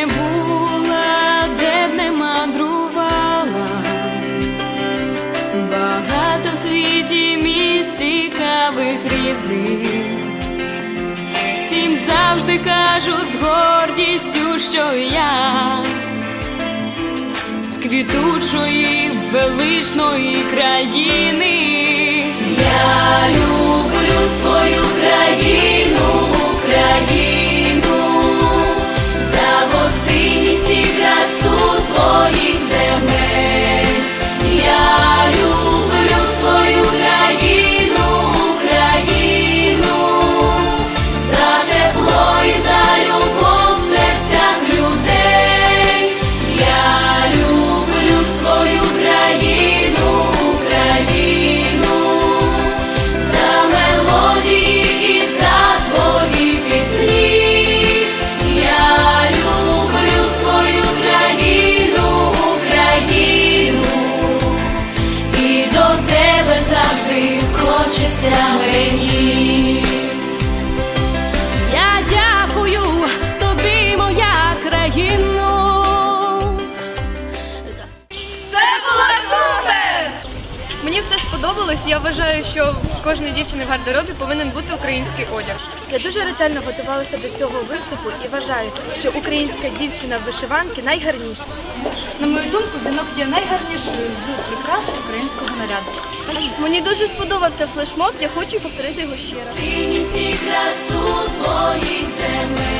не була, де б не мандрувала. Багато в світі місць цікавих різних. Всім завжди кажу з гордістю, що я з квітучої величної країни. Я мені. Я дякую тобі, моя країно. Це було супер! Мені все сподобалось. Я вважаю, що в кожної дівчини в гардеробі повинен бути український одяг. Я дуже ретельно готувалася до цього виступу і вважаю, що українська дівчина в вишиванки найгарніша. На мою думку, вінок є найгарнішою з прикрас українського наряду. Мені дуже сподобався флешмоб, я хочу повторити його ще раз. Цінність красу твоїх земель.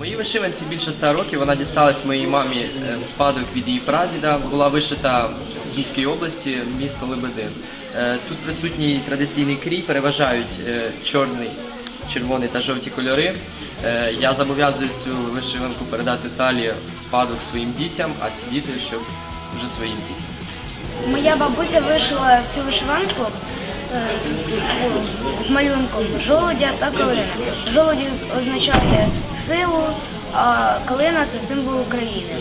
Моїй вишиванці більше 100 років. Вона дісталась моїй мамі е, в спадок від її прадіда. Була вишита в Сумській області, місто Лебедин. Е, Тут присутній традиційний крій, переважають е, чорний, червоний та жовті кольори. Я зобов'язую цю вишиванку передати далі в спадок своїм дітям, а ці діти, щоб вже своїм дітям. Моя бабуся вишила цю вишиванку з, малюнком жолудя та калина. Жолуді означає силу, а калина це символ України.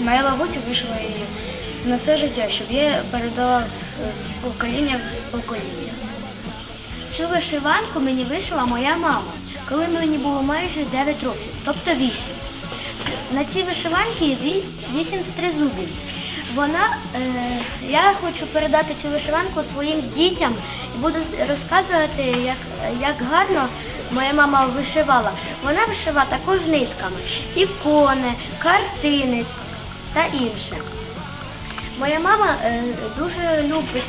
Моя бабуся вишила її на все життя, щоб я передала з покоління в покоління. Цю вишиванку мені вишила моя мама, коли мені було майже 9 років, тобто 8. На цій вишиванці є 8 стризубів. Вона, е, я хочу передати цю вишиванку своїм дітям і буду розказувати, як, як гарно моя мама вишивала. Вона вишивала також нитками, ікони, картини та інше. Моя мама е, дуже любить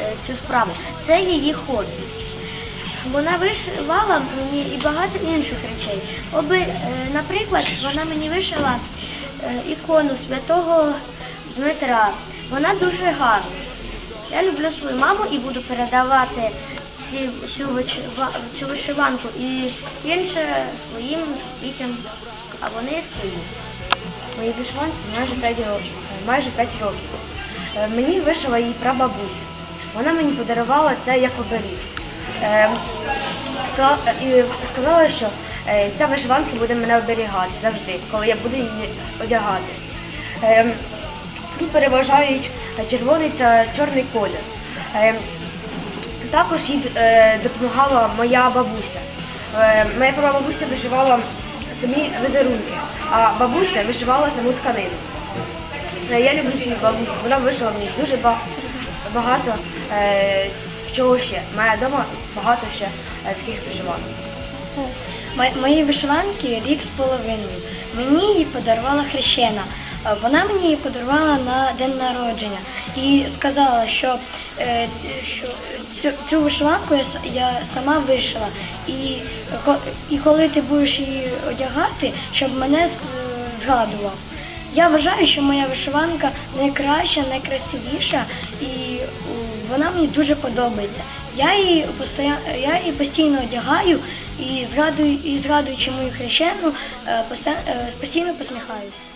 е, цю справу. Це її хобі. Вона вишивала мені і багато інших речей. Оби, е, наприклад, вона мені вишила ікону святого Дмитра. Вона дуже гарна. Я люблю свою маму і буду передавати ці, цю, вичива- цю вишиванку і інше своїм дітям, а вони свої. Моїй вишиванці майже 5 років. Майже 5 років. Е, Мені вишила її прабабуся. Вона мені подарувала це як оберіг. Е, І сказала, що е, ця вишиванка буде мене оберігати завжди, коли я буду її одягати. Тут переважають червоний та чорний колір. Також їй е, допомагала моя бабуся. Е, Моя прабабуся вишивала самі візерунки, а бабуся вишивала саму тканину. Е, Я люблю свою бабусю, вона вишила мені дуже багато чого ще. У мене вдома багато ще таких вишиванок. Мої вишиванки рік з половиною. Мені її подарувала хрещена. Вона мені її подарувала на день народження і сказала, що, що цю, цю вишиванку я, я сама вишила. І і коли ти будеш її одягати, щоб мене згадував. Я вважаю, що моя вишиванка найкраща, найкрасивіша і вона мені дуже подобається. Я її постоя... я її постійно одягаю і згадую, і згадуючи мою хрещену, е, е, постійно посміхаюся.